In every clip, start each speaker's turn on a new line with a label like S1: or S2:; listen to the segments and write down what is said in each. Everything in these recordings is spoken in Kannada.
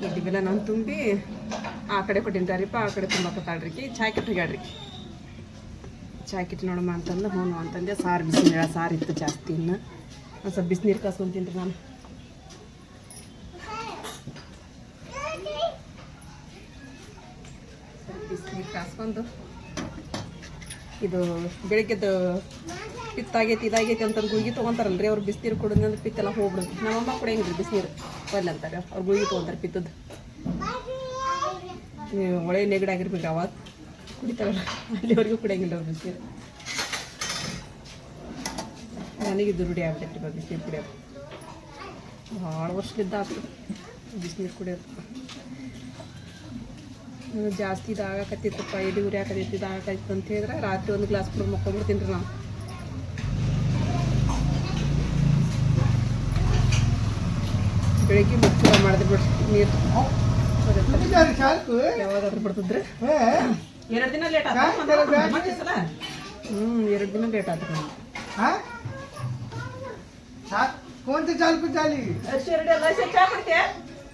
S1: ಡಿಬ್ಬಿಲ ನಾನು ತುಂಬಿ ಆ ಕಡೆ ಕೊಟ್ಟಿನ್ರಿಪ್ಪ ಆ ಕಡೆ ತುಂಬಾಕತ್ತಾಳ್ರಿ ಚಾಯ್ ಕಿಟ್ಟು ಹೋಗ್ಯಾಡ್ರಿ ಚಾಯ್ ಕಿಟ್ಟು ನೋಡಮ್ಮ ಅಂತಂದು, ಹ್ಞೂ ಅಂತಂದೆ. ಸಾರು ಬಿಸಿನೀರ, ಸಾರು ಇತ್ತು ಜಾಸ್ತಿ ಇನ್ನು. ಒಂದು ಸ್ವಲ್ಪ ಬಿಸಿನೀರು ಕಾಸ್ಕೊಂಡು ರೀ ನಾನು. ಬಿಸಿನೀರು ಕಾಸ್ಕೊಂಡು. ಇದು ಬೆಳಗ್ಗೆದ್ದು ಪಿತ್ತಾಗೈತಿ, ಇದಾಗೈತಿ ಅಂತಂದು ಗುಳಿಗೆ ತೊಗೊಂತಾರಲ್ರಿ, ಅವ್ರು ಬಿಸಿನೀರು ಕೊಡೋದಂದ್ರೆ ಪಿತ್ತೆಲ್ಲ ಹೋಗ್ಬಿಡುತ್ತೆ. ನಮ್ಮಮ್ಮ ಕುಡಿಯಂಗಿಲ್ಲ ಬಿಸಿನೀರು? ಒಲ್ಲೆ ಅಂತಾರೆ. ಅವ್ರು ಗುಳಿಗೆ ತೊಗೊಂತಾರೆ ಪಿತ್ತದ್ದು. ನೀವು ಒಳ್ಳೆ ನೆಗಡಿ ಆಗಿರ್ಬೇಕು ಅವಾಗ ಕುಡಿತಾರಲ್ಲ ಅಲ್ಲಿವರೆಗೂ ಕುಡಿಯಂಗಿಲ್ಲ ಅವ್ರು ಬಿಸಿನೀರು ಇದು ರೂಢಿ ಆಗ್ಬಿಟ್ಟೈತಿ ಇವಾಗ ಬಿಸಿನೀರು ಕುಡಿಯೋದು. ಭಾಳ ವರ್ಷದಿಂದ ಆಗ್ತದೆ ಬಿಸಿನೀರು ಕುಡಿಯೋದು. ನನಗೆ ಜಾಸ್ತಿ ಇದಾಗಕತ್ತಿತ್ತಪ್ಪ ಎಲ್ಲಿ ಉರಿ ಹಾಕತ್ತಿತ್ತು ಇದಾಗಕೈತಿ ಅಂತ ಹೇಳಿದ್ರೆ ರಾತ್ರಿ ಒಂದು ಗ್ಲಾಸ್ ಕುಡಿದು ಮಕ್ಕೊಂಡ್ಬಿಡ್ತೀನಿ ರೀ ನಾನು. ಬೆಳಿಗ್ಗೆ ಮುಚ್ಚಳ ಮಾಡಿದ್ರೆ ಬಿಡ್ರಿ ನೀರು ಯಾವಾಗಾದ್ರೂ ಬಿಡ್ತಿದ್ರೆ ಎರಡು ದಿನ ಲೇಟ್ ಆತ ಹ್ಞೂ ಎರಡು ದಿನ ಲೇಟ್ ಆಯ್ತು ನಾನು
S2: हाँ चा- कोणते चाल को चाली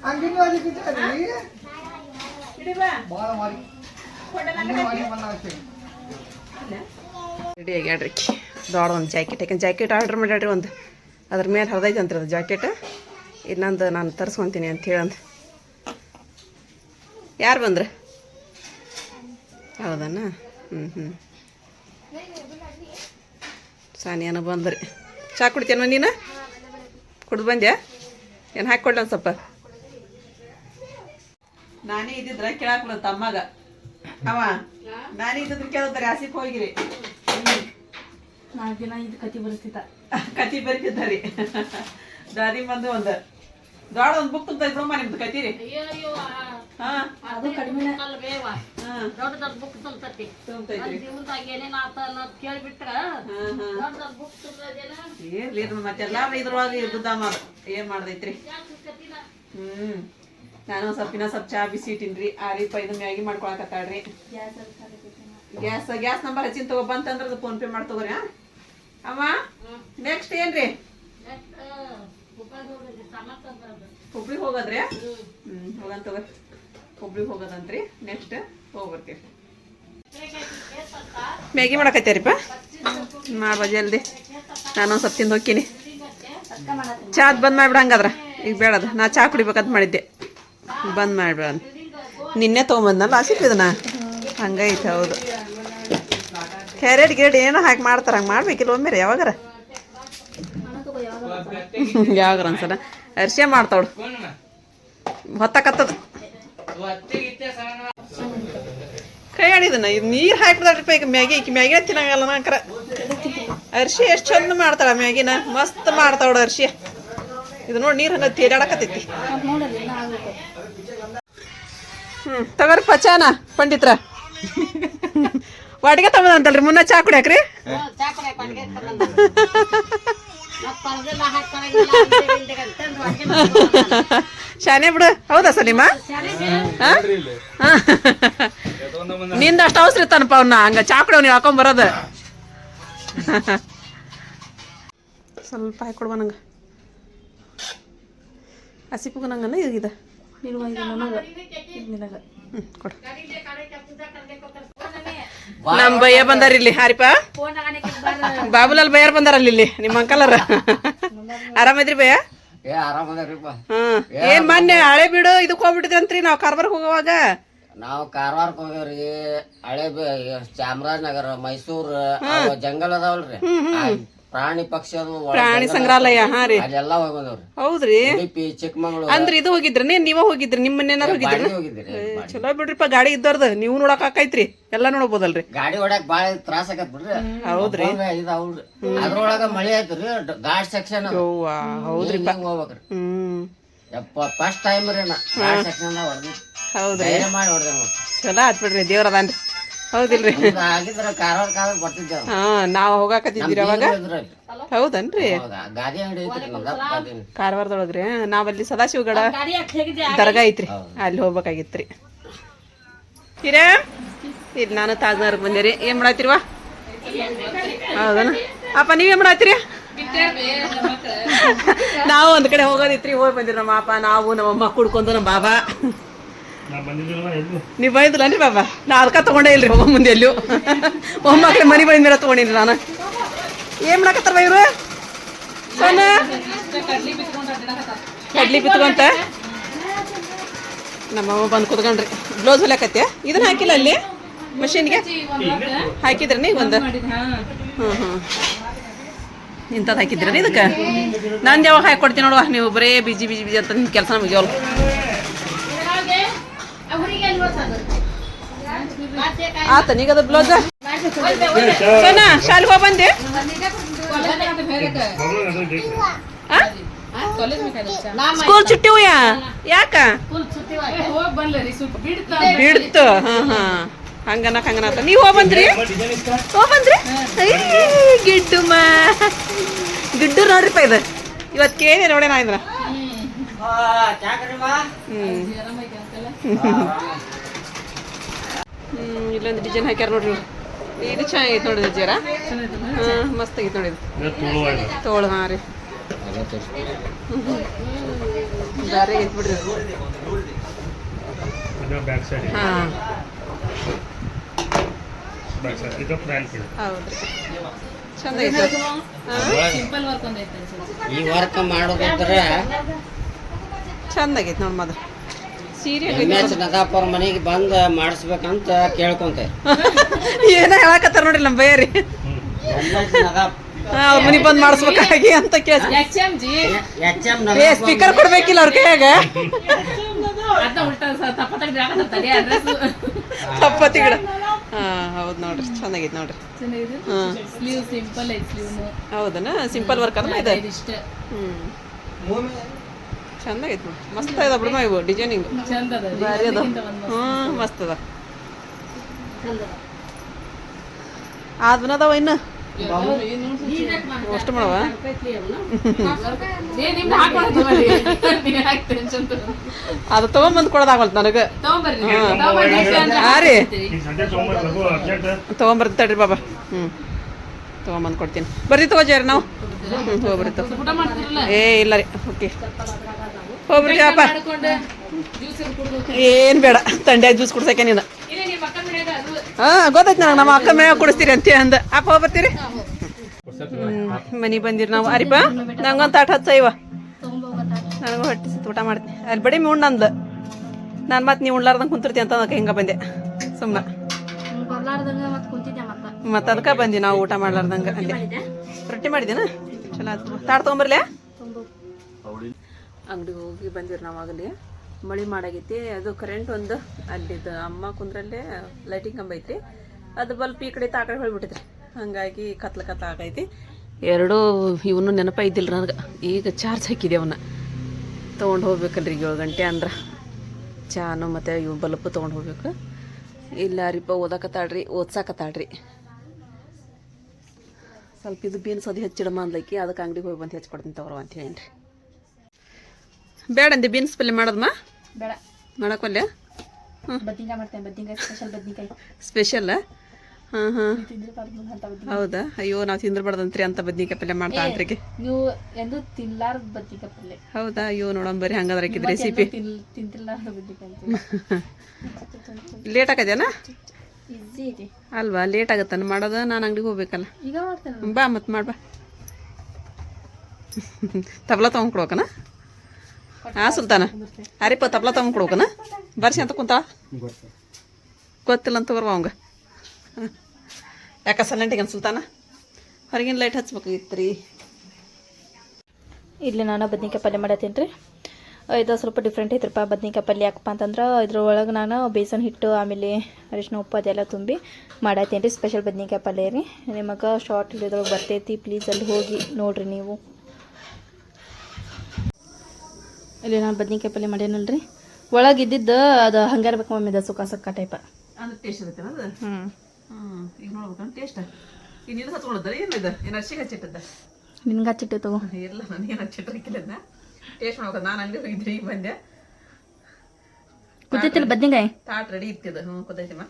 S2: अंगणवाडी को चाली ಬಾಳ ಮಾರಿ ಅಂಗನವಾಡಿ ಬಂದಾಗತ್ತೆ
S1: ರೆಡಿ ಆಗ್ಯಾಡ್ರಿ ದೊಡ್ಡ ಒಂದು ಜಾಕೆಟ್ ಯಾಕಂದ್ರೆ ಜಾಕೆಟ್ ಆರ್ಡ್ರ್ ಮಾಡ್ಯಾಡ್ರಿ ಒಂದು ಅದ್ರ ಮೇಲೆ ಹರಿದೈತೆ ಅಂತ್ರಿ ಅದು ಜಾಕೆಟ್ ಇನ್ನೊಂದು ನಾನು ತರಿಸ್ಕೊತೀನಿ ಅಂತ ಹೇಳಂದು. ಯಾರು ಬಂದ್ರೆ? ಹೌದಣ್ಣ ಹ್ಞೂ ಹ್ಞೂ ಸಾನಿಯಾನ ಬಂದ್ರಿ. ಚಾ ಕುಡಿತೇನ ನೀನು? ಕುಡ್ದು ಬಂದ್ಯಾ? ಏನು ಹಾಕ್ಕೊಡ್ಲ ಒಂದು ಸ್ವಲ್ಪ? ನಾನೇ ಇದ್ದಿದ್ರೆ ಕೇಳಾಕ್ಲ ತಮ್ಮಗ ಅವ ನಾನೇ ಇದ್ದಿದ್ರೆ ಕೇಳಿದ್ರೆ ಆಸಿಕ್ ಹೋಗಿರಿ.
S3: ನಾಲ್ಕು ದಿನ ಇದು ಕತಿ ಬರ್ತಿತ್ತ
S1: ಕತಿ ರೀ ದಾರಿ ಬಂದು ಒಂದು ದೊಡ್ಡ ಒಂದು ಬುಕ್ ತುಂಬ ಬಿಡಮ್ಮ ನಿಮ್ದು ಕತ್ತೀರಿ ಹಾ?
S3: ಅದು ಕಡಿಮೆ
S4: ಅಲ್ಲ ಬೇವ
S1: ಹಾ.
S4: ದೊಡ್ಡ ದೊಡ್ಡ ಬುಕ್ ತುಂಬತತಿ.
S1: ತುಂಬ್ತೈತ್ರಿ.
S4: ಜೀವನದಾಗ ಏನೇನ್ ಆತ ಅನ್ನೋದ್ ಕೇಳ್ಬಿಟ್ರ
S1: ಹಾ ಹಾ.
S4: ದೊಡ್ಡ ದೊಡ್ಡ ಬುಕ್ ತುಂಬದೇನ
S1: ಇರ್ಲಿ ಇದ್ರ ಮತ್ತೆಲ್ಲ ಇದ್ರೊಳಗೆ ಇದ್ದಮ್ಮ ಏನ್ ಮಾಡ್ದೈತ್ರಿ? ಹ್ಮ್. ನಾನು ಸ್ವಲ್ಪ ಇನ್ನ ಸ್ವಲ್ಪ ಚಾ ಬಿಸಿ ಇಟ್ಟಿನ್ರಿ. ಆ ಇದು ಮ್ಯಾಗಿ ಮಾಡ್ಕೊಳಕತ್ತಾಳ್ರಿ ಗ್ಯಾಸ್ ಗ್ಯಾಸ್ ನಂಬರ್ ಹಚ್ಚಿನ ತಗೋ ಬಂತಂದ್ರ ಅದು ಫೋನ್ ಪೇ ಮಾಡ್ತಗೋರಿ ಅಮ್ಮ ನೆಕ್ಸ್ಟ್ ಏನ್ರಿ? ಹುಬ್ಳಿಗೆ ಹೋಗೋದ್ರಿ? ಹ್ಮ್, ಹೋಗನ್ ತಗೋ. ಹುಬ್ಳಿಗೆ ಹೋಗೋದಂತ್ರಿ. Next ಹೋಗ್ಬರ್ತೀವಿ Maggi ಮಾಡಕತ್ತೀರಿಪ್ಪ? ಮಾಡ್ಬಾ ಜಲ್ದಿ. ನಾನು ಸ್ವಲ್ಪ ತಿಂದು ಹೋಗ್ತೀನಿ. ಚಾದ್ ಬಂದ್ ಮಾಡ್ಬಿಡ ಹಂಗಾದ್ರ. ಈಗ ಬೇಡದ ನಾ ಚಾ ಕುಡಿಬೇಕಂತ ಮಾಡಿದ್ದೆ. ಬಂದ್ ಮಾಡ್ಬೇಡ ನಿನ್ನೆ ತೊಗೊಂಬಂದ್ನಲ್ಲ ಇದನ್ನ ಹಂಗೈತೆ, ಹೌದು. ಕ್ಯಾರೆಟ್, ಗಿರೆಟ್ ಏನೋ ಹಾಕಿ ಮಾಡ್ತಾರ. ಹಂಗೆ ಮಾಡ್ಬೇಕಿಲ್ಲ ಒಮ್ಮೆ ಯಾವಾಗಾರ. ಯಾವಾಗಾರ ಅನ್ಸಲ್ಲ? ಅರ್ಶೆ ಮಾಡ್ತಾವಳು. ಹೊತ್ತಕತ್ತದ. ಕೈ ಆಡಿದನ ಇದು ನೀರು ಹಾಕ್ಬಿಡ್ರಿ ಈಗ ಮ್ಯಾಗಿ ಈಕಿ ಮ್ಯಾಗಿನ ತಿನ್ನಂಗಲ್ಲ ನಾಕರ ಅರ್ಶಿ ಎಷ್ಟು ಚಂದ ಮಾಡ್ತಾಳ ಮ್ಯಾಗಿನ? ಮಸ್ತ್ ಮಾಡ್ತಾವಳ ಅರ್ಶಿ ಇದು ನೋಡಿ ನೀರು ಹಂಗ
S3: ತೇಡಾಡಕತ್ತೈತಿ
S1: ಹ್ಞೂ ತಗೋರಿ ಪಚಾನ ಪಂಡಿತ್ರ. ವಾಟಿಗೆ ತಗೊಂಡಂತಲ್ರಿ ಮುನ್ನ ಚಾ ಕುಡಿಯಾಕ್ರಿ?
S4: ಚಾಕಡೆ
S1: ಶಾನೆ ಬಿಡು. ಹೌದಾ ಸಲೀಮ. ನಿಂದ ಅಷ್ಟು ಅವಸರ ಇರ್ತಾನಪ್ಪ ಅವನ್ನ ಹಂಗ ಚಾ ಕುಡಿಯವ್ ನೀವು ಹಾಕೊಂಡ್ ಬರೋದ. ಸ್ವಲ್ಪ ಕೊಡುವ ನಂಗೆ. ಹಸಿಪುಗ ನಂಗನ ಇದ
S3: ನಿನಗ.
S1: ಹ್ಞೂ ಕೊಡು. ನಮ್ಮ ಭಯ ಬಂದಾರ. ಇಲ್ಲಿ ಹಾರಿಪ. ಬಾಬುಲಾಲ್ ಬಯ್ಯಾರ ಬಂದಾರ ಇಲ್ಲಿ ನಿಮ್ಮ ಅಂಕಲರ ಆರಾಮದ್ರಿ
S2: ಭಯ
S1: ಹ್ಮ್. ಏನ್ ಮೊನ್ನೆ ಹಳೆ ಬಿಡು ಇದಕ್ ಹೋಗ್ಬಿಟ್ಟಿದ್ರಂತ್ರಿ ನಾವ್ ಕಾರ್ಬಾರ್ಗ್ ಹೋಗುವಾಗ.
S2: ನಾವು ಕಾರವಾರಕ್ಕೆ ಹೋಗ್ಯವ್ರಿ. ಹಳೆ ಬ- ಚಾಮರಾಜನಗರ ಮೈಸೂರು ಜಂಗಲ್ ಅದಾವಲ್ರಿ. ಆ ಪ್ರಾಣಿ ಪಕ್ಷಿ
S1: ಪ್ರಾಣಿ ಸಂಗ್ರಹಾಲಯ ಹಾ ರೀ.
S2: ಅಲ್ಲೆಲ್ಲ
S1: ಹೌದ್ರಿ.
S2: ಉಡುಪಿ ಚಿಕ್ಕಮಂಗ್ಳೂರು.
S1: ಅಂದ್ರ ಇದು ಹೋಗಿದ್ರಿ ನೀವ ಹೋಗಿದ್ರಿ ನಿಮ್ಮ ಮನೇನಾರ ಹೋಗಿದ್ರಿ. ಚಲೋ ಬಿಡ್ರಿಪ್ಪ ಗಾಡಿ ಇದ್ದವ್ರದ ನೀವು ನೋಡಕ್ ಆಕೈತ್ರಿ ಎಲ್ಲಾ ನೋಡ್ಬೋದಲ್ರಿ.
S2: ಗಾಡಿ ಓಡಾಕ್ ಬಾಳ ತ್ರಾಸ ಆಗತ್ ಬಿಡ್ರಿ.
S1: ಹೌದ್ರಿ.
S2: ಅದ್ರೊಳಗ ಮಳಿ ಆಯ್ತ್ರಿ ಗಾಡ್ ಸೆಕ್ಷನ್
S1: ಹೌದ್ರಿ. ಹೌದ್ರಿಪ್ಪ
S2: ಹೋಗ್ಬೇಕ್ರಿ.
S1: ಹ್ಮ್.
S2: ಯಪ್ಪ ಫಸ್ಟ್ ಟೈಮ್ ರೀ ನಾ. ಗಾಡ್ ಸೆಕ್ಷನ್
S1: ಹೌದ್ರಿ.
S2: ಮಾಡಿ ಹೊಡೆದೆ
S1: ಚಲೋ ಆತ್ ಬಿಡ್ರಿ ದೇವ್ರ ಅದಾನ್ರಿ. ಹೌದಿಲ್ರಿ. ಹಾ ನಾವ್ ಹೋಗಾಕತ್ತಿದ್ರಿ ಅವಾಗ. ಹೌದನ್ರಿ. ಕಾರವಾರದೊಳಗ್ರಿ? ನಾವಲ್ಲಿ ಸದಾಶಿವಗಡ
S4: ಗಾಡಿ
S1: ದರ್ಗಾ ಐತ್ರಿ. ಅಲ್ಲಿ ಹೋಗ್ಬೇಕಾಗಿತ್ರಿ. ಹಿರೇ ಇಲ್ಲಿ ನಾನು ತಾಜ್ನಗರ್ಗೆ ಬಂದೇರಿ. ಏನ್ ಮಾಡತ್ತೀರಿವಾ ಹೌದನ? ಅಪ್ಪ ನೀವೇನ್ ಮಾಡತ್ತೀರಿ ನಾವು ಒಂದ್ ಕಡೆ ಹೋಗೋದಿತ್ರಿ ಹೋಗಿ ಬಂದಿರಿ ನಮ್ಮ ಅಪ್ಪ ನಾವು ನಮ್ಮ ಅಮ್ಮ ಕುಡ್ಕೊಂಡು ನಮ್ಮ ಬಾಬಾ. ನೀವು ಬೈದಿಲ್ಲ ನೀ ಬಾಬಾ, ನಾ ಅದಕ್ಕೆ ತಗೊಂಡೇ ಇಲ್ರಿ ಒಬ್ಬ ಮುಂದೆ ಎಲ್ಲೂ. ಒಮ್ಮಕ್ಳ ಮನೆ ಬಂದ ಮೇಲೆ ತಗೊಂಡಿನಿ ನಾನು. ಏನ್ ಮಾಡಕತ್ತಾರ ಇವರು? ಸೋನ? ಕಡ್ಲಿ ಬಿತ್ಕೊಂತ? ನಮ್ಮಮ್ಮ ಬಂದು ಕುತ್ಕೊಂಡ್ರಿ. ಬ್ಲೌಸ್ ಹೊಲಕತ್ತೆ ಇದನ್ನ ಹಾಕಿಲ್ಲ ಅಲ್ಲಿ? ಮಷೀನ್ಗೆ? ಹಾಕಿದ್ರಿ ನೀವು ಒಂದು? ಹ್ಞೂ ಹ್ಞೂ ಇಂಥದ್ದು ಹಾಕಿದ್ರಿ ಇದಕ್ಕೆ? ನಾನು ಯಾವಾಗ ಹಾಕಿ ಕೊಡ್ತೀನಿ ನೋಡುವ, ನೀವು ಬರೇ ಬಿಜಿ ಬಿಜಿ ಬಿಜಿ ಅಂತ ನಿಮ್ಮ ಕೆಲಸ ಮುಗಿಯೋಲ್ಲ ಆತ, ನೀಗದ ಬ್ಲೌಸ್ ಸೋನಾ ಶಾಲೆಗೆ ಹೋಗಿ ಬಂದೆ? ಸ್ಕೂಲ್ ಚುಟ್ಟಿ ಯಾಕ? ಬಿಡ್ತು. ಹಂಗನ ಹಂಗನ ನೀವು ಹೋಗಿ ಬಂದ್ರಿ? ಹೋಗಿ ಬಂದ್ರಿ? ಗಿಡ್ಡು ಮಾ. ಗಿಡ್ಡು ನೋಡ್ರಿಪ್ಪ ಇದು. ಇವತ್ತು ಕೇಳಿ ನೋಡೇ ನಾ ಇದ್ರ ಹ್ಮ್ ಹ್ಮ್. ಇಲ್ಲೊಂದು ಡಿಸೈನ್ ಹಾಕ್ಯಾರ ನೋಡ್ರಿ. ಇದು ಚೆನ್ನಾಗೈತೆ ನೋಡಿ ಜೀರ ಹಾಂ ಮಸ್ತ್ ಆಗೈತೆ ನೋಡಿ ತೋಳು ಹಾಂ ರೀ. ದಾರಿ ಐತೆ ಬಿಡ್ರಿ
S5: ಬ್ಯಾಕ್ ಸೈಡ್
S1: ಹಾ. ಚಂದ ಐತೆ
S2: ಈ ವರ್ಕ್ ಮಾಡೋದಿದ್ರೆ
S1: ಚಂದ ಆಗೈತೆ ನೋಡಿ ಮದ. ಸೀರೆ
S2: ಎಚ್ ನದಾಪುರ ಮನೆಗೆ ಬಂದು ಮಾಡಿಸ್ಬೇಕಂತ ಕೇಳ್ಕೊಂತೆ.
S1: ಏನ ಹೇಳಕತ್ತಾರ ನೋಡ್ರಿ ನಮ್ಮ
S2: ಎಚ್ ನದಾಪ್
S1: ಅವ್ರ ಮನೆಗೆ ಬಂದು ಮಾಡಿಸ್ಬೇಕಾಗಿ ಅಂತ ಕೇಳ
S2: ಎಚ್ ಎಂ
S1: ಏ ಸ್ಪೀಕರ್ ಕೊಡ್ಬೇಕಿಲ್ಲ ಅವ್ರ ಕೈಯಾಗ. ತಪ್ಪತ್ತಿ ಗಿಡ ಹಾ ಹೌದು ನೋಡ್ರಿ ಚೆನ್ನಾಗೈತೆ ನೋಡ್ರಿ. ಹಾ.
S3: ಸ್ಲೀವ್ ಸಿಂಪಲ್ ಐತಿ ಸ್ಲೀವ್
S1: ಹೌದನ? ಸಿಂಪಲ್ ವರ್ಕ್ ಅಂದ್ರೆ ಇದೆ ಹ್ಮ್. ಚಂದ ನೋಡಿ ಮಸ್ತ್ ಅದ ಬಿಡಮ್ಮ ಇವು ಡಿಸೈನಿಂಗ್ ಭಾರಿ ಅದ. ಹ್ಞೂ ಮಸ್ತ್. ಅದ. ಆದ್ವನ ಅದಾವ ಇನ್ನು. ಅಷ್ಟು ಮಾಡವ? ಅದು ತೊಗೊಂಬಂದು ಕೊಡೋದಾಗಲ್ತ ನನಗೆ. ಹಾಂ ರೀ. ತಗೊಂಬರ್ತೀನಿ ತಡ್ರಿ ಬಾಬಾ. ಹ್ಞೂ ತೊಗೊಂಬಂದು ಕೊಡ್ತೀನಿ. ಬರ್ತೀವಿ ತಗೋಜಾರಿ ನಾವು. ಹ್ಞೂ ಏ ಇಲ್ಲ ರೀ. ಓಕೆ. ಹೋಗ್ಬರ್ರಿ ಅಪ್ಪ. ಏನು ಬೇಡ. ತಂಡೆ ಜ್ಯೂಸ್ ಕುಡ್ಸಕ್ಕೆ ನೀನು. ಹಾಂ ಗೊತ್ತಾಯ್ತು ನನಗೆ ನಮ್ಮ ಅಕ್ಕ ಮೇಗ ಕುಡಿಸ್ತೀರಿ ಅಂತ ಅಂದ. ಅಪ್ಪ ಹೋಗ್ಬರ್ತೀರಿ? ಮನೆಗೆ ಬಂದಿರಿ ನಾವು. ಅರಿಪ ನಂಗೊಂದು ತಾಟ ಹಚ್ಚ ಇವ. ನನಗೂ ಹೊಟ್ಟೆ ಸುತ್ತ ಊಟ ಮಾಡ್ತೀನಿ. ಅಲ್ಲಿ ಬಡಿ ಮೀ ಉಣ್ಣಂದು ನಾನು ಮತ್ತೆ ನೀವು ಉಣ್ಲಾರ್ದಂಗೆ ಕುಂತಿರ್ತೀನಿ ಅಂತ ಅದಕ್ಕೆ ಹಿಂಗೆ ಬಂದೆ. ಸುಮ್ಮನೆ
S3: ಬರ್ಲಾರ್ದಂಗ ಮತ್ತೆ ಕುಂತಿದ್ದೆ ಮತ್ತ?
S1: ಮತ್ತೆ ಅದಕ್ಕೆ ಬಂದಿ ನಾವು ಊಟ ಮಾಡ್ಲಾರ್ದಂಗ ಅಲ್ಲಿ ರೊಟ್ಟಿ ಮಾಡಿದೇನ? ಚಲೋ ಆಯ್ತು ತಾಟ್ ತೊಗೊಂಬರ್ಲೆ? ಅಂಗಡಿಗೆ ಹೋಗಿ ಬಂದಿರಿ ನಾವು ಆಗಲಿ. ಮಳೆ ಮಾಡಾಗೈತಿ. ಅದು ಕರೆಂಟ್ ಒಂದು ಅಲ್ಲಿದ್ದು ಅಮ್ಮ ಕುಂದ್ರಲ್ಲೇ ಲೈಟಿಂಗ್ ಕಂಬ ಐತಿ ಅದು ಬಲ್ಪ್ ಈ ಕಡೆ ತಾಕಡೆ ಕಡೆ ಹೊಳ್ಬಿಟ್ಟೈತ್ರಿ ಹಂಗಾಗಿ ಕತ್ಲ ಕತ್ಲ ಆಗೈತಿ. ಎರಡೂ ಇವನು ನೆನಪ ಇದ್ದಿಲ್ಲ ನನಗೆ. ಈಗ ಚಾರ್ಜ್ ಹಾಕಿದೆ ಅವನ್ನ ತೊಗೊಂಡು ಹೋಗ್ಬೇಕಲ್ರಿ ಈಗ ಏಳು ಗಂಟೆ ಅಂದ್ರೆ. ಚಾನು ಮತ್ತು ಇವು ಬಲ್ಪ್ ತೊಗೊಂಡು ಹೋಗ್ಬೇಕು. ಇಲ್ಲ ರೀಪ ಓದಾಕತ್ತಾಳ್ರಿ ಓದ್ಸಾಕತ್ತಾಳ್ರಿ. ಸ್ವಲ್ಪ ಇದು ಬೀನ್ಸ್ ಅದು ಹೆಚ್ಚಿಡಮ್ಮ ಅಂದ್ಲೈಕಿ ಅದಕ್ಕೆ ಅಂಗಡಿಗೆ ಹೋಗಿ ಬಂದು ಹೆಚ್ಚಿಕೊಡ್ತೀನಿ ತಗೋರು ಅಂತ ಹೇಳಿ ಬೇಡ ಅಂದೆ ಬೀನ್ಸ್ ಪಲ್ಯ ಮಾಡೋದಮ್ಮ
S3: ಬೇಡ.
S1: ಮಾಡಕ್ಕಲ್ಯ
S3: ಬದ್ನಿಕಾಯಿ ಮಾಡ್ತೇನೆ ಬದ್ನಿಕಾಯಿ ಸ್ಪೆಷಲ್ ಬದ್ನಿಕಾಯಿ.
S1: ಸ್ಪೆಷಲ್ ಹಾಂ ಹಾಂ. ಹೌದಾ? ಅಯ್ಯೋ ನಾವು ತಿಂದ್ರಬಾರ್ದಂತ್ರಿ ಅಂತ ಬದ್ನಿಕಾಯಿ ಪಲ್ಯ ಮಾಡ್ತಾ ಅಂತ್ರಿಗೆ
S3: ನೀವು ಎಂದು ಬದ್ನಿಕಾಯಿ ಪಲ್ಯ.
S1: ಹೌದಾ? ಅಯ್ಯೋ ನೋಡೋಣ ಬರ್ರಿ ಹಂಗಾದ್ರೆ ರೆಸಿಪಿ
S3: ತಿಂತಿರ್ಲಾರ್ದ ಬದ್ನಿಕಾಯಿ
S1: ಲೇಟ್ ಆಗದೇನಾ ಅಲ್ವಾ ಲೇಟ್ ಆಗತ್ತನ? ಮಾಡೋದು ನಾನು ಅಂಗಡಿಗೆ ಹೋಗ್ಬೇಕಲ್ಲ.
S3: ಈಗ ಮಾಡ್ತೇನೆ
S1: ಬಾ ಮತ್ತೆ ಮಾಡ್ಬಾ. ತಬ್ಲ ತೊಗೊಂಡ್ಕೊಡ್ಬೇಕನ ಹಾಂ ಸುಲ್ತಾನ ಅರಿಪ ತಬ್ಲ ತೊಗೊಂಡ್ಕೊಡ್ಬೇಕನ ಬರ್ಸಿ ಅಂತ ಕುಂತಾಳ? ಗೊತ್ತಿಲ್ಲ ಅಂತ ಬರ್ವ ಅವಂಗ. ಯಾಕ ಸಲೆಂಟಿಗೆ ಸುಲ್ತಾನ? ಹೊರಗಿನ ಲೈಟ್ ಹಚ್ಬೇಕಾಗಿತ್ತು ರೀ
S6: ಇಲ್ಲಿ ನಾನು ಬದ್ನಿಕಾಯಿ ಪಲ್ಯ ಮಾಡತ್ತೀನಿ ರೀ ಇದು ಸ್ವಲ್ಪ ಡಿಫ್ರೆಂಟ್ ಐತ್ರಪ್ಪ ಬದ್ನಿಕಾಯಿ ಪಲ್ಯ ಯಾಕಪ್ಪ ಅಂತಂದ್ರೆ ಇದ್ರೊಳಗೆ ನಾನು ಬೇಸನ್ ಹಿಟ್ಟು ಆಮೇಲೆ ಅರಿಶಿನ ಉಪ್ಪು ಅದೆಲ್ಲ ತುಂಬಿ ಮಾಡತ್ತೀನಿ ರೀ ಸ್ಪೆಷಲ್ ಬದ್ನಿಕಾಯಿ ಪಲ್ಯ ರೀ. ನಿಮಗೆ ಶಾರ್ಟ್ ಇದ್ರೊಳಗೆ ಬರ್ತೈತಿ ಪ್ಲೀಸ್ ಅಲ್ಲಿ ಹೋಗಿ ನೋಡಿರಿ ನೀವು. ಇಲ್ಲಿ ನಾನು ಬದ್ನಿಕಾಯಿ ಪಲ್ಯ ಮಾಡೇನಲ್ರಿ ಒಳಗೆ ಇದ್ದಿದ್ದು ಅದು ಹಂಗಾರ್ಬೇಕು ಮಮ್ಮಿ ಅದು ಸುಖ ಸಕ್ಕ ಟೈಪ
S1: ಅಂದ್ರೆ ಟೇಸ್ಟ್ ಇರುತ್ತೆ ಅದು?
S6: ಹ್ಞೂ
S1: ಈಗ ನೋಡ್ಬೇಕು ಟೇಸ್ಟ್ ಹಚ್ಕೊಳದ ಏನಿದೆ ಏನು ಹಚ್ಚಿಟ್ಟದ
S6: ನಿನ್ಗೆ ಹಚ್ಚಿಟ್ಟು ತಗೋ.
S1: ಇಲ್ಲ ನನಗೇನು ಹಚ್ಚಿಟ್ರಿಕ್ಕಿಲ್ಲ ಟೇಸ್ಟ್ ಮಾಡ್ಬೇಕು. ನಾನು ಅಂಗಡಿ ಹೋಗಿದ್ರಿ ಈಗ ಬಂದೆ.
S6: ಕುದ್ದೈತಿಲ್ಲ ಬದ್ನಿಕಾಯಿ?
S1: ತಾಟ್ ರೆಡಿ ಇರ್ತಿದ. ಹ್ಞೂ ಕುದೈತಿಮ್ಮ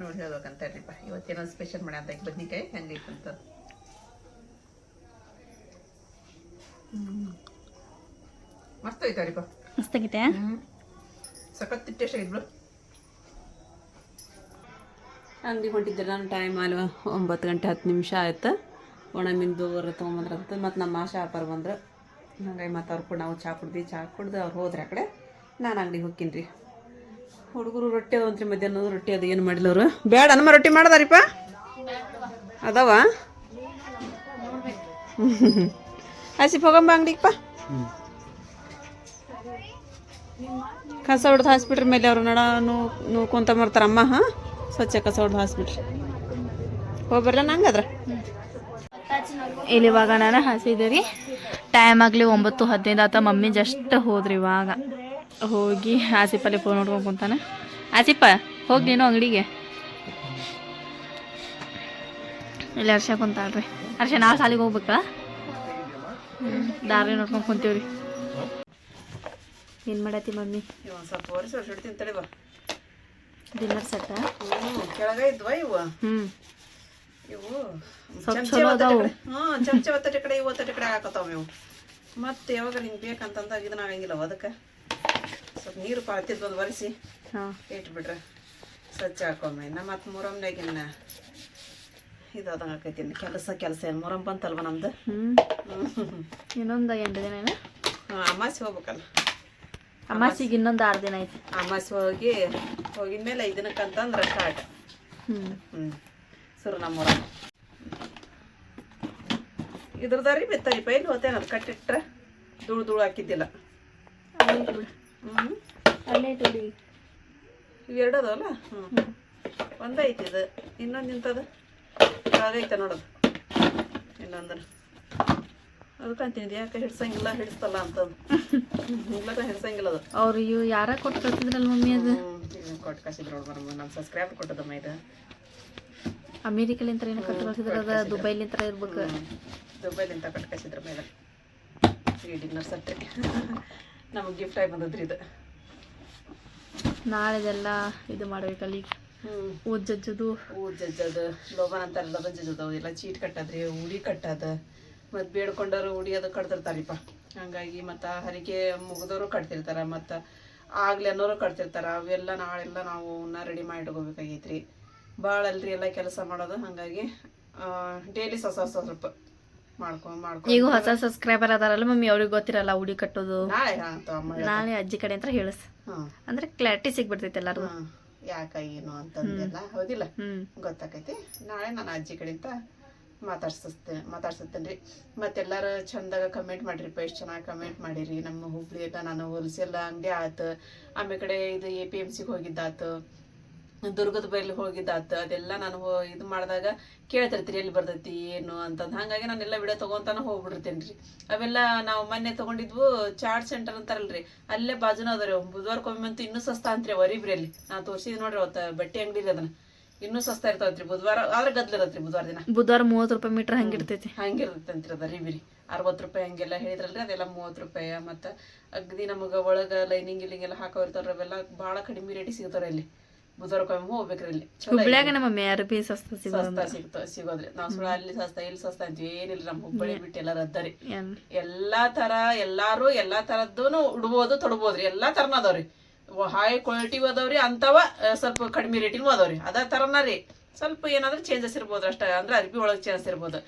S1: ನೋಡಿ ಹೇಳ್ಬೇಕಂತ ಹೇಳ್ರಿಪ್ಪ ಇವತ್ತೇನೋ ಸ್ಪೆಷಲ್ ಮಾಡಿ ಅಂತ ಬದ್ನಿಕಾಯಿ. ಇತ್ತಂತ ಮಸ್ತ್ ಐತಾರಿಪ್ಪ
S6: ಮಸ್ತಾಗೈತೆ
S1: ಸಖತ್ ಟೇಸ್ಟ್ ಆಗಿದ್ಬಿಡು ಅಂಗಡಿ ಹೊಂಟಿದ್ದೆ ನಾನು. ಟೈಮ್ ಅಲ್ವ ಒಂಬತ್ತು ಗಂಟೆ ಹತ್ತು ನಿಮಿಷ ಆಯ್ತು. ಒಣ ಮಿಂದು ತೊಗೊಂಬಂದ್ರೆ ಮತ್ತು ನಮ್ಮ ಶಾಪರ್ ಬಂದ್ರು. ಹಂಗಾಗಿ ಮತ್ತು ಅವ್ರು ಕೂಡ ನಾವು ಚಹಾ ಕುಡ್ದು ಚಹಾ ಕುಡ್ದು ಅವ್ರು ಹೋದ್ರೆ ಆ ಕಡೆ. ನಾನು ಅಂಗಡಿಗೆ ಹೋಗ್ತೀನಿ ರೀ ಹುಡುಗರು ರೊಟ್ಟಿ ಅದಂತ್ರಿ ಮಧ್ಯಾಹ್ನ ರೊಟ್ಟಿ ಅದು ಏನು ಮಾಡಿಲ್ಲ ಅವರು? ಬೇಡ ನಮ್ಮ ರೊಟ್ಟಿ ಮಾಡದಾರಿಪ್ಪ. ಅದಾವ? ಹಸಿಪ್ ಹೋಗಂಬ ಪಾ. ಕಸ ಹೊಡೆದು ಹಾಸ್ಬಿಟ್ರಿ ಮೇಲೆ ಅವ್ರು ನಡ ನೋಡ್ಕೊಂತ ಬರ್ತಾರೆ ಅಮ್ಮ, ಹಾಂ? ಸ್ವಚ್ಛ ಕಸ ಹೊಡೆದು ಹಾಸ್ಬಿಟ್ರಿ. ಹೋಗ್ಬರ್ಲ ನಂಗೆ
S6: ಇಲ್ಲಿ ಇವಾಗ ನಾನು ಹಸಿದೆ ರೀ ಟೈಮ್ ಆಗಲಿ ಒಂಬತ್ತು ಹದಿನೈದು ಆತ ಮಮ್ಮಿ ಜಸ್ಟ್ ಹೋದ್ರಿ ಇವಾಗ. ಹೋಗಿ ಆಸಿಪ್ಪಲ್ಲಿ ಫೋನ್ ನೋಡ್ಕೊಂಡು ಕುಂತಾನೆ. ಆಸಿಫ ಹೋಗಿ ನೀನು ಅಂಗಡಿಗೆ. ಇಲ್ಲಿ ಹರ್ಷ ಕುಂತಾಳ್ರಿ. ಹರ್ಷ ನಾವು ಸಾಲಿಗೆ ಹೋಗ್ಬೇಕಾ? ದಾರಿ ನೋಡ್ಕೊಂಡು ಕುಂತೀವ್ರಿ. ಏನು ಮಾಡತ್ತಿ ಮಮ್ಮಿ? ಡಿನ್ನರ್ ಸೆಟ್ಟ
S1: ಹ್ಞೂ ಇವು. ಚಮಚ ಹ್ಞೂ ಚಮಚ ಒತ್ತಟೆ ಕಡೆ ಇವು ಒತ್ತಟೆ ಕಡೆ ಹಾಕತ್ತಾವ ಇವು. ಮತ್ತೆ ಯಾವಾಗ ನಿಂಗೆ ಬೇಕಂತಂದಾಗ ಇದನ್ನ ಆಗಂಗಿಲ್ಲ ಅದಕ್ಕೆ. ಸ್ವಲ್ಪ ನೀರು ಪಾತಿದ್ ಒಂದು ಒರೆಸಿ ಇಟ್ಬಿಟ್ರೆ ಸ್ವಚ್ಛ ಹಾಕೊಮ್ಮೆ. ಇನ್ನ ಮತ್ತೆ ಮೊರಮ್ನಾಗಿನ್ನ ಇದಾದಂಗೆ ಆಕೈತಿ ಇನ್ನು ಕೆಲಸ ಕೆಲಸ ಏನು ಮೊರಮ್ ಬಂತಲ್ವ ನಮ್ದು?
S6: ಇನ್ನೊಂದು ಎಂಟು ದಿನ
S1: ಹಾಂ ಅಮಾಸಿ ಹೋಗ್ಬೇಕಲ್ಲ.
S6: ಅಮಾಸಿಗೆ ಇನ್ನೊಂದು ಆರು ದಿನ ಐತಿ.
S1: ಅಮಾಸಿ ಹೋಗಿ ಹೋಗಿದ್ಮೇಲೆ ಐದು ದಿನಕ್ಕಂತಂದ್ರೆ ಸ್ಟಾರ್ಟ್
S6: ಹ್ಞೂ
S1: ಹ್ಞೂ ಸುರು ಇದ್ರದ ಇದ್ರದಾರಿ ಬಿತ್ತಾರಿ ಪೈಲಿ ಹೋತೇನೆ ಅದು ಕಟ್ಟಿಟ್ರೆ ಧೂಳು ಧೂಳು ಹಾಕಿದ್ದಿಲ್ಲ. ಹ್ಞೂ ಇವೆರಡು ಅದಾವಲ್ಲ? ಹ್ಞೂ ಒಂದೈತಿ ಇದು. ಇನ್ನೊಂದು ನಿಂತದ ಅದೈತೆ ನೋಡೋದು. ಅದಕ್ಕೆ ಅಂತೀನಿ ಯಾಕೆ ಹಿಡ್ಸಂಗಿಲ್ಲ ಹಿಡಿಸ್ತಲ್ಲ ಅಂತಂದು ಇಲ್ಲದ ಹಿಡ್ಸಂಗಿಲ್ಲ ಅದು.
S6: ಅವ್ರು ಇವು ಯಾರ ಕೊಟ್ಟು ಕಳ್ಸಿದ್ರಲ್ಲ ಮಮ್ಮಿ ಅದು?
S1: ಕೊಟ್ಟು ಕಳ್ಸಿದ್ರು ನೋಡಿ ಬರಮ್ಮ ನಮ್ಮ ಸಬ್ಸ್ಕ್ರೈಬರ್ ಕೊಟ್ಟದಮ್ಮ ಇದು.
S6: ಅಮೇರಿಕಲಿಂತ್ರ ಏನು ಕಟ್ಟು ಕಳ್ಸಿದ್ರೆ ಅದು ದುಬೈಲಿಂತ ಇರ್ಬೇಕು.
S1: ದುಬೈಲಿಂತ ಕಟ್ ಕಳ್ಸಿದ್ರ ಮೇಲೆ. ಡಿನ್ನರ್ ಸಟ್ಟೆ. ನಮಗೆ ಗಿಫ್ಟ್ ಆಗಿ ಬಂದದ್ರಿ ಇದು.
S6: ನಾಳೆದೆಲ್ಲ ಇದು ಮಾಡ್ಬೇಕಲ್ಲ. ಈಗ ಊದ್ ಜಜ್ಜದು
S1: ಊದ್ ಜಜ್ಜದು ಲೋಬನ್ ಅಂತಾರಲ್ಲ ಲೋಬನ್ ಜಜ್ಜದು ಎಲ್ಲ ಚೀಟ್ ಕಟ್ಟದ್ರಿ ಉಡಿ ಕಟ್ಟದ. ಮತ್ತು ಬೇಡ್ಕೊಂಡವ್ರು ಉಡಿ ಅದು ಕಟ್ತಿರ್ತಾರಿಪ್ಪ. ಹಂಗಾಗಿ ಮತ್ತು ಹರಿಕೆ ಮುಗಿದವರು ಕಟ್ತಿರ್ತಾರೆ ಮತ್ತು ಆಗ್ಲಿ ಅನ್ನೋರು ಕಟ್ತಿರ್ತಾರೆ ಅವೆಲ್ಲ ನಾಳೆಲ್ಲ ನಾವು ಅವನ್ನ ರೆಡಿ ಮಾಡಿ ಇಟ್ಕೋಬೇಕಾಗೈತ್ರಿ. ಭಾಳ ಅಲ್ರಿ ಎಲ್ಲ ಕೆಲಸ ಮಾಡೋದು ಹಾಗಾಗಿ ಡೈಲಿ ಹೊಸ ಹೊಸ ಸ್ವಲ್ಪ
S6: ಈಗ ಹೊಸ ಸಬ್ಸ್ಕ್ರೈಬರ್ ಅದಾರಲ್ಲ ಮಮ್ಮಿ ಅವ್ರಿಗೆ ಗೊತ್ತಿರಲ್ಲ ಉಡಿ ಕಟ್ಟೋದು.
S1: ನಾಳೆ
S6: ಅಜ್ಜಿ ಕಡೆ ಅಂತ ಹೇಳಿಸ್. ಅಂದ್ರೆ ಕ್ಲಾರಿಟಿ ಸಿಗ್ಬಿಡ್ತೈತೆ ಎಲ್ಲಾರು
S1: ಎಲ್ಲರೂ ಯಾಕ ಏನು ಅಂತಂದೆಲ್ಲ ಹೌದಿಲ್ಲ. ಗೊತ್ತಾಕೈತಿ. ನಾಳೆ ನಾನು ಅಜ್ಜಿ ಕಡೆಯಿಂದ ಮಾತಾಡ್ಸಿಸ್ತೇನೆ ಮಾತಾಡ್ಸುತ್ತೇನೆ ರೀ ಮತ್ತೆಲ್ಲರೂ ಚಂದಾಗ ಕಮೆಂಟ್ ಮಾಡಿರಿಪ್ಪ ಎಷ್ಟು ಚೆನ್ನಾಗಿ ಕಮೆಂಟ್ ಮಾಡಿರಿ. ನಮ್ಮ ಹುಬ್ಳಿಯಲ್ಲ ನಾನು ಹೋಲ್ಸೇಲ್ ಅಂಗಡಿ ಆತು. ಆಮೇಲೆ ಕಡೆ ಇದು ಎ ಪಿ ಎಂ ಸಿಗೆ ಹೋಗಿದ್ದಾತು. ದುರ್ಗದ ಬೈಲಿ ಹೋಗಿದ್ದಾತು ಅದೆಲ್ಲ ನಾನು ಇದು ಮಾಡಿದಾಗ ಕೇಳ್ತಿರ್ತೀರಿ ಎಲ್ಲಿ ಬರ್ತೈತಿ ಏನು? ಅಂತಂದು. ಹಾಗಾಗಿ ನಾನೆಲ್ಲ ವಿಡಿಯೋ ತೊಗೊಂತಾನೆ ಹೋಗ್ಬಿಟ್ಟಿರ್ತೇನೆ ರೀ. ಅವೆಲ್ಲ ನಾವು ಮೊನ್ನೆ ತೊಗೊಂಡಿದ್ವು ಚಾಟ್ ಸೆಂಟರ್ ಅಂತಾರಲ್ರಿ. ಅಲ್ಲೇ ಬಾಜುನ ಅದ ರೀ ಬುಧವಾರಕ್ಕೊಮ್ಮೆ ಅಂತೂ ಇನ್ನೂ ಸಸ್ತಾ ಅಂತ್ರಿ ವರಿಬ್ರಿ ಅಲ್ಲಿ ನಾವು ತೋರಿಸಿದ್ ನೋಡ್ರಿ ಅವತ್ತು ಬಟ್ಟೆ ಅಂಗಡಿ ರೀ ಅದನ್ನ. ಇನ್ನೂ ಸಸ್ತಾ ಇರ್ತಾವತ್ರಿ ಬುಧವಾರ ಆದ್ರೆ ಗದ್ಲಿರತ್ರಿ ಬುಧವಾರ ದಿನ.
S6: ಬುಧವಾರ ಮೂವತ್ತು ರೂಪಾಯಿ ಮೀಟರ್ ಹಂಗಿರ್ತೈತಿ
S1: ಹಂಗಿರ್ತಂತ್ರಿ ಅದ ರಿಬಿರಿ ಅರವತ್ತು ರೂಪಾಯಿ ಹಂಗೆಲ್ಲ ಹೇಳಿದ್ರಲ್ರಿ ಅದೆಲ್ಲ ಮೂವತ್ತು ರೂಪಾಯಿ. ಮತ್ತು ಅಗ್ದಿ ನಮಗೆ ಒಳಗೆ ಲೈನಿಂಗ್ ಗಿಲಿಂಗ್ ಎಲ್ಲ ಹಾಕೋ ಇರ್ತಾರ ಅವೆಲ್ಲ ಭಾಳ ಕಡಿಮೆ ರೇಟಿಗೆ ಸಿಗ್ತಾರೆ ಇಲ್ಲಿ ಬುಧವಾರಕ್ಕೊಮ್ಮೆ ಹೋಗ್ಬೇಕ್ರಿ ಇಲ್ಲಿ.
S6: ಹುಬ್ಳ್ಯಾಗ ನಮ್ಮ ಮೇರ್ ಅರಬಿ ಸಸ್ತಾ
S1: ಸಸ್ತಾ ಸಿಗ್ತಾವ ಸಿಗೋದ್ರಿ. ನಾವು ಸುಳ ಅಲ್ಲಿ ಸಸ್ತಾ ಇಲ್ಲಿ ಸಸ್ತಾ ಅಂತ ಏನಿಲ್ಲ ನಮ್ಮ ಹುಬ್ಬಳ್ಳಿ ಬಿಟ್ಟು ಎಲ್ಲ ರದ್ದರಿ ಎಲ್ಲಾ ತರ ಎಲ್ಲಾರು ಎಲ್ಲಾ ತರದ್ದು ಉಡ್ಬೋದು ತೊಡ್ಬೋದ್ರಿ. ಎಲ್ಲಾ ತರನ ಅದಾವ್ರಿ. ಹೈ ಕ್ವಾಲಿಟಿ ಅದಾವ್ರಿ ಅಂತವ ಸ್ವಲ್ಪ ಕಡಿಮೆ ರೇಟಿನ ಅದಾವ್ರಿ. ಅದ ತರನ ರೀ. ಸ್ವಲ್ಪ ಏನಾದ್ರೂ ಚೇಂಜಸ್ ಇರ್ಬೋದು ಅಷ್ಟ. ಅಂದ್ರೆ ಅರ್ಬಿ ಒಳಗೆ ಚೇಂಜಸ್ ಇರ್ಬೋದು.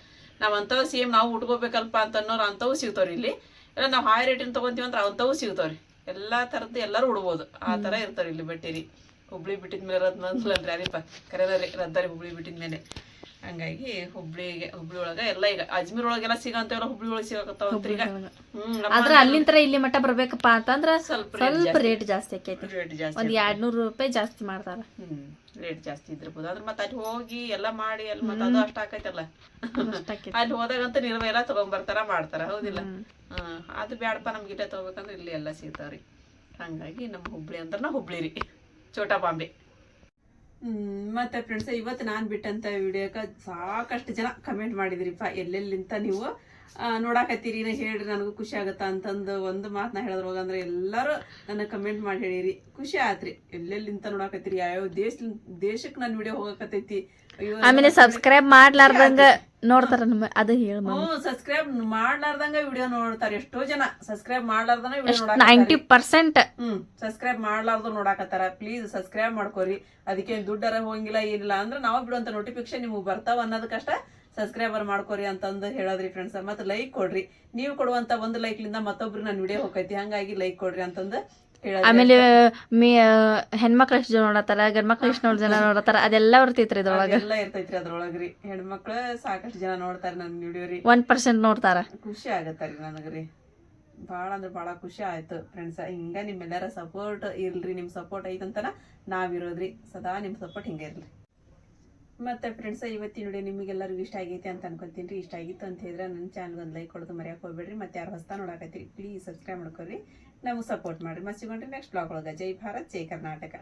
S1: ನಾವ್ ಅಂತವ್ ಸೇಮ್ ನಾವು ಉಟ್ಕೋಬೇಕಲ್ಪ ಅಂತ ಅನ್ನೋರು ಅಂತವೂ ಸಿಗ್ತಾವ್ರಿ ಇಲ್ಲಿ. ಇಲ್ಲ ನಾವು ಹೈ ರೇಟಿನ ತಗೊಂತೀವಿ ಅಂದ್ರೆ ಅಂತವೂ ಸಿಗ್ತಾವ್ರಿ. ಎಲ್ಲಾ ತರದ್ದು ಎಲ್ಲಾರು ಉಡ್ಬೋದು. ಆ ತರ ಇರ್ತಾವ್ರಿ ಇಲ್ಲಿ ಬಟ್ಟೆ ರೀ ಹುಬ್ಳಿ ಬಿಟ್ಟಿದ ಮೇಲೆ ರದ್ ನಂದ್ಲನ್ರಿ ಅರಿಪ ರೀ ರದ್ದಾರಿ ಹುಬ್ಳಿ ಬಿಟ್ಟಿದ ಮೇಲೆ. ಹಂಗಾಗಿ ಹುಬ್ಳಿಗೆ ಹುಬ್ಳಿ ಒಳಗ ಎಲ್ಲ ಈಗ ಅಜ್ಮೀರ್ ಒಳಗೆಲ್ಲ ಸಿಗಂತೇವಲ್ಲ ಹುಬ್ಳಿ ಒಳಗೆ. ಸಿಗಕತ್ತಾವಂತ್ರಿ ಈಗ
S6: ಆದ್ರ ಅಲ್ಲಿಂತರ ಇಲ್ಲಿ ಮಟ್ಟ ಬರ್ಬೇಕಪ್ಪ ಅಂತಂದ್ರ
S1: ಸ್ವಲ್ಪ
S6: ಸ್ವಲ್ಪ ರೇಟ್ ಜಾಸ್ತಿ ಆಕೈತಿ.
S1: ರೇಟ್ ಜಾಸ್ತಿ
S6: ಒಂದ್ ಎರಡ್ ನೂರು ರೂಪಾಯಿ ಜಾಸ್ತಿ ಮಾಡ್ತಾರ.
S1: ಹ್ಮ್ ರೇಟ್ ಜಾಸ್ತಿ ಇದ್ರಬಹುದು ಆದ್ರ ಮತ್ತೆ ಅಲ್ಲಿ ಹೋಗಿ ಎಲ್ಲ ಮಾಡಿ ಅಲ್ಲಿ ಮತ್ತೆ ಅದು ಅಷ್ಟ ಆಕೈತಲ್ಲ.
S6: ಆಕೈತಿ.
S1: ಅಲ್ಲಿ ಹೋದಾಗಂತ ನಿರ್ವ ಎಲ್ಲ ತಗೊಂಡ್ಬರ್ತಾರ ಮಾಡ್ತಾರ ಹೌದಿಲ್ಲ? ಹ್ಮ್. ಅದು ಬ್ಯಾಡಪ್ಪ ನಮ್ಗೆ ಇಲ್ಲೇ ತಗೋಬೇಕಂದ್ರೆ ಇಲ್ಲಿ ಎಲ್ಲ ಸಿಗ್ತಾವ್ರಿ. ಹಂಗಾಗಿ ನಮ್ಮ ಹುಬ್ಳಿ ಅಂದ್ರ ಹುಬ್ಳಿ ರೀ ಚೋಟಾ ಬಾಂಬೆ. ಮತ್ತೆ ಫ್ರೆಂಡ್ಸ್ ಇವತ್ತು ನಾನು ಬಿಟ್ಟಂತ ವಿಡಿಯೋಕ್ಕೆ ಸಾಕಷ್ಟು ಜನ ಕಮೆಂಟ್ ಮಾಡಿದ್ರಿಪ್ಪ ಎಲ್ಲೆಲ್ಲಿಂತ ನೀವು? ನೋಡಾಕತ್ತೀರಿ ಹೇಳ್ರಿ ನನಗೂ ಖುಷಿ ಆಗತ್ತ ಅಂತಂದು ಒಂದು ಮಾತನ್ನ ಹೇಳಿದ್ರು. ಹೋಗಂದ್ರೆ ಎಲ್ಲರೂ ನನ್ನ ಕಮೆಂಟ್ ಮಾಡಿ ಹೇಳಿರಿ. ಖುಷಿ ಆತ್ರಿ. ಎಲ್ಲೆಲ್ಲಿಂತ ನೋಡಾಕತ್ತೀರಿ? ಯಾವ್ಯಾವ ದೇಶ ದೇಶಕ್ಕೆ ನನ್ನ ವಿಡಿಯೋ ಹೋಗಕತ್ತೈತಿ?
S6: ಆಮೇಲೆ ಸಬ್ಸ್ಕ್ರೈಬ್ ಮಾಡ್ಲಾರ್ದಂಗ ನೋಡ್ತಾರ ಅದು ಹೇಳ
S1: ಹ್ಞೂ ಸಬ್ಸ್ಕ್ರೈಬ್ ಮಾಡ್ಲಾರ್ದಂಗ ವಿಡಿಯೋ ನೋಡ್ತಾರೆ. ಎಷ್ಟೋ ಜನ ಸಬ್ಸ್ಕ್ರೈಬ್ ಮಾಡ್ಲಾರ್ದಂಗ ವಿಡಿಯೋ
S6: ನೈಂಟಿ ಪರ್ಸೆಂಟ್.
S1: ಹ್ಮ್ ಸಬ್ಸ್ಕ್ರೈಬ್ ಮಾಡ್ಲಾರ್ದು ನೋಡಾಕತ್ತಾರ. ಪ್ಲೀಸ್ ಸಬ್ಸ್ಕ್ರೈಬ್ ಮಾಡ್ಕೋರಿ. ಅದಕ್ಕೆ ದುಡ್ಡರ ಹೋಗಿಲ್ಲ ಏನಿಲ್ಲ. ಅಂದ್ರೆ ನಾವು ಬಿಡುವಂತ ನೋಟಿಫಿಕೇಶನ್ ನಿಮಗೆ ಬರ್ತಾವ ಅನ್ನೋದಕ್ಕಷ್ಟ ಸಬ್ಸ್ಕ್ರೈಬರ್ ಮಾಡ್ಕೋರಿ ಅಂತಂದು ಹೇಳೋದ್ರಿ ಫ್ರೆಂಡ್ಸ್ ಮತ್ತೆ ಲೈಕ್ ಕೊಡ್ರಿ. ನೀವು ಕೊಡುವಂತ ಒಂದು ಲೈಕ್ಲಿಂದ ಮತ್ತೊಬ್ರು ನನ್ನ ವಿಡಿಯೋ ಹೋಗೈತಿ. ಹಂಗಾಗಿ ಲೈಕ್ ಕೊಡ್ರಿ ಅಂತಂದು
S6: ಆಮೇಲೆ ಮೀ ಹೆಣ್ಮಕ್ಳು ಎಷ್ಟು ಜನ ನೋಡತ್ತಾರ? ಗಂಡ್ಮಕ್ಳು ಎಷ್ಟು ನೋಡ್ ಜನ ನೋಡತ್ತಾರ? ಅದೆಲ್ಲ ಬರ್ತೈತ್ರಿ ಇದ್ರೊಳಗ.
S1: ಎಲ್ಲ ಇರ್ತೈತ್ರಿ ಅದ್ರೊಳಗ್ರಿ. ಹೆಣ್ಮಕ್ಳು ಸಾಕಷ್ಟು ಜನ ನೋಡ್ತಾರೆ ನನ್ನ ವಿಡಿಯೋ ರೀ.
S6: ಒನ್ ಪರ್ಸೆಂಟ್ ನೋಡ್ತಾರ.
S1: ಖುಷಿ ಆಗತ್ತರಿ ನನಗ್ರಿ. ಭಾಳ ಅಂದ್ರೆ ಭಾಳ ಖುಷಿ ಆಯ್ತು ಫ್ರೆಂಡ್ಸ್ ಹಿಂಗ ನಿಮ್ಮೆಲ್ಲರ ಸಪೋರ್ಟ್ ಇರ್ಲಿ ನಿಮ್ಮ ಸಪೋರ್ಟ್ ಐತಂತನ ನಾವಿರೋದ್ರಿ. ಸದಾ ನಿಮ್ಮ ಸಪೋರ್ಟ್ ಹಿಂಗೆ ಇರ್ಲಿ. ಮತ್ತೆ ಫ್ರೆಂಡ್ಸ್ ಇವತ್ತಿನ ವಿಡಿಯೋ ನಿಮಗೆಲ್ಲರಿಗೂ ಇಷ್ಟ ಆಗೈತೆ ಅಂತ ಅನ್ಕೊತೀನಿ ರೀ. ಇಷ್ಟ ಆಗಿತ್ತು ಅಂತ ಹೇಳಿದ್ರೆ ನನ್ನ ಚಾನಲ್ ಒಂದು ಲೈಕ್ ಕೊಡೋದು ಮರೆಯಕ್ಕೆ ಹೋಗ್ಬೇಡ್ರಿ. ಮತ್ತೆ ಯಾರು ಹೊಸ ನೋಡಕತ್ತೀರಿ ಪ್ಲೀಸ್ ಸಬ್ಸ್ಕ್ರೈಬ್ ಮಾಡ್ಕೊರಿ ನಮಗೆ ಸಪೋರ್ಟ್ ಮಾಡಿರಿ. ಮತ್ತೆ ಸಿಗೊಂಡ್ರಿ ನೆಕ್ಸ್ಟ್ ಬ್ಲಾಗ್ ಒಳಗೆ. ಜೈ ಭಾರತ್, ಜೈ ಕರ್ನಾಟಕ.